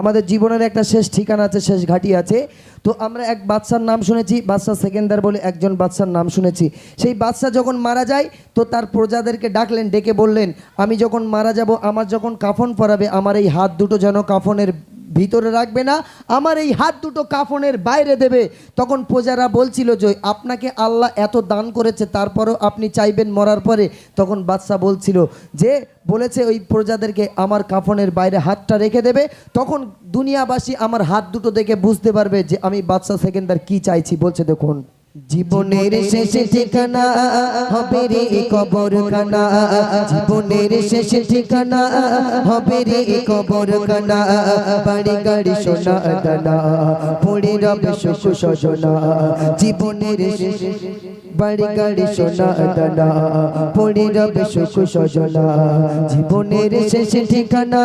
আমাদের জীবনের একটা শেষ ঠিকানা আছে, শেষ ঘাটি আছে। তো আমরা এক বাচ্চার নাম শুনেছি বাচ্চা সেকেন্দার বলে একজন বাচ্চার নাম শুনেছি। সেই বাচ্চা যখন মারা যায়, তো তার প্রজাদেরকে ডাকলেন, ডেকে বললেন, আমি যখন মারা যাব, আমার যখন কাফন পরাবে, আমার এই হাত দুটো যেন কাফনের ভিতরে রাখবে না। আমার এই হাত দুটো কাফনের বাইরে দেবে। তখন প্রজারা বলছিল যে, আপনাকে আল্লাহ এত দান করেছে, তারপরও আপনি চাইবেন মরার পরে? তখন বাদশাহ বলছিল যে, বলেছে ওই প্রজাদেরকে আমার কাফনের বাইরে হাতটা রেখে দেবে। তখন দুনিয়াবাসী আমার হাত দুটো দেখে বুঝতে পারবে যে, আমি বাদশাহ সেকেন্ডার কি চাইছি। বলছে, দেখুন জীবনের শেষে ঠিকানা হবে রে কবর খানা জীবনের শেষে ঠিকানা হবে রে কবর খানা বাড়ি গাড়ি সোনা দানা, পড়ে রবে সুখ সজনা। জীবনের শেষে বাড়ি গাড়ি সোনা দানা, পড়ে রবে সুখ সজনা। জীবনের শেষে ঠিকানা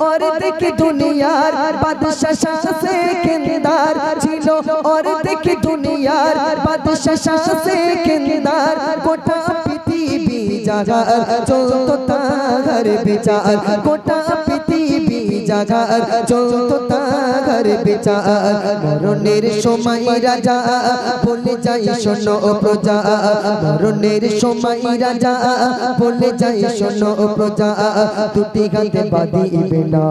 ছিল অর্ধেক দুনিয়ার বাদশা শাসে কেন্দার ছিল। অর্ধেক দুনিয়ার বাদশা শাসে কেন্দার। গোটা পৃথিবী জাগার চলতো তার বিচার, গোটা পৃথিবী জাগার চলতো তার বিচার। মরণের সময় রাজা, বলে যাই শোনো প্রজা। মরণের সময় রাজা, বলে যাই শোনো প্রজা। দুটি ঘাতে বাঁধিবে না,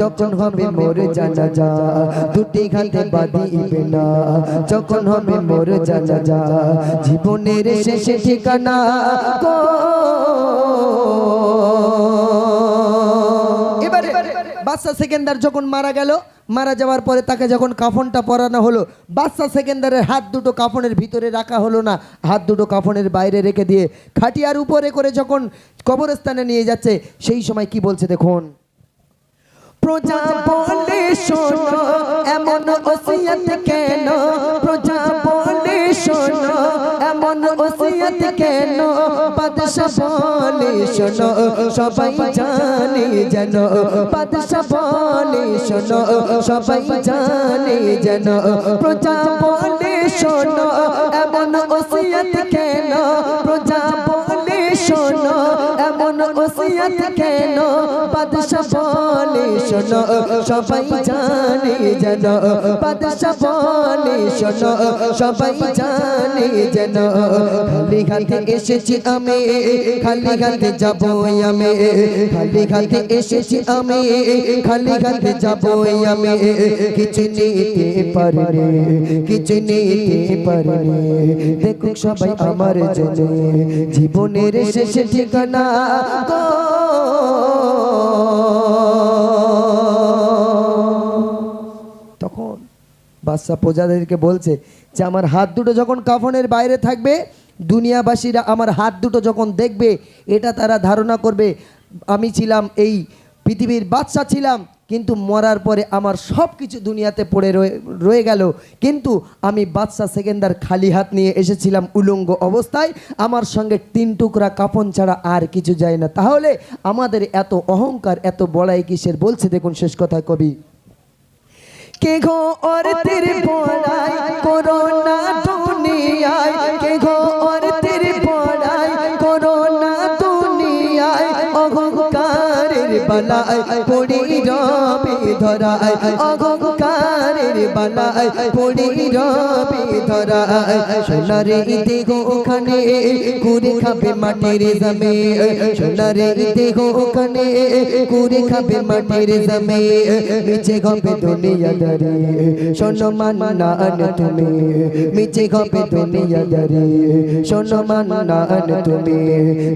যখন হবে মোর জানা যা দুটি ঘাতে বাঁধিবে না, যখন হবে মোর জানা যা জীবনের শেষে ঠিকানা গো। বাদশা সেকেন্দার যখন মারা গেল, মারা যাওয়ার পরে তাকে যখন কাফনটা পরানো হলো, বাদশা সেকেন্দারের হাত দুটো কাফনের ভিতরে রাখা হলো না, হাত দুটো কাফনের বাইরে রেখে দিয়ে খাটিয়ার উপরে করে যখন কবরস্থানে নিয়ে যাচ্ছে, সেই সময় কি বলছে দেখুন? প্রজা বলে শোনো, এমন ওসিয়ত কেন? প্রজা বলে শোনো, এমন ওসিয়ত কেন? বাদশা বলে শোনো, সবাই জানে যেন। বাদশা বলে শোনো, সবাই জানে যেন। প্রজা বলে শোনো, এমন ওসিয়ত কেন শোনো, সবাই জানে যেন বাদশা শোনো, সবাই জানে যেন। খালি হাতে এসেছি আমি, খালি হাতে যাব আমি, খালি হাতে এসেছি আমি, খালি হাতে যাব আমি। কিছু নিতে পারি কিছু নিতে পারি দেখুক সবাই আমার জন্য, জীবনের শেষে ঠিকানা বাদশা প্রজাদেরকে বলছে যে, আমার হাত দুটো যখন কাফনের বাইরে থাকবে, দুনিয়াবাসীরা আমার হাত দুটো যখন দেখবে, এটা তারা ধারণা করবে, আমি ছিলাম এই পৃথিবীর বাদশা ছিলাম, কিন্তু মরার পরে আমার সব কিছু দুনিয়াতে পড়ে রয়ে গেল। কিন্তু আমি বাদশা সেকেন্দার খালি হাত নিয়ে এসেছিলাম উলঙ্গ অবস্থায়, আমার সঙ্গে তিন টুকরা কাপন ছাড়া আর কিছু যায় না। তাহলে আমাদের এত অহংকার, এত বড়াই কিসের? বলছে দেখুন শেষ কথা কবি। কে ঘো অর্থের পড়াই করোনা বালায় পড়ি রবে ধরায় অহংকারের বালায় পড়ি রবে ধরায় সোনারে দেহ ওখানে কুড়ে খাবে মাটির জমে। সোনারে দেহ ওখানে কুড়ে খাবে মাটির জমে। নিচে হবে দুনিয়া দারে শোনো মান না আন তুমি। মিছে হবে দুনিয়া দারে শোনো মান না আন তুমি।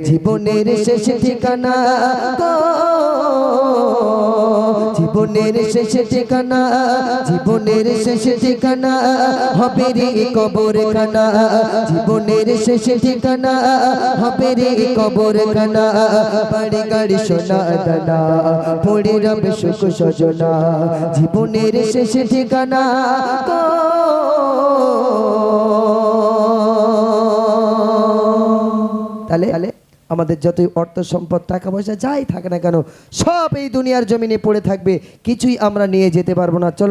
জীবনের শেষ ঠিকানা জীবনের শেষ ঠিকানা, জীবনের শেষ ঠিকানা হবে রে কবর খানা জীবনের শেষ ঠিকানা হবে রে কবর খানা বাড়ি, গাড়ি, সোনা, দানা, পড়ে রবে সুখ সজনা। জীবনের শেষ ঠিকানা তাহলে আমাদের যতই অর্থ সম্পদ, টাকা পয়সা যাই থাকে না কেন, সব এই দুনিয়ার জমিনে পড়ে থাকবে, কিছুই আমরা নিয়ে যেতে পারব না। চলো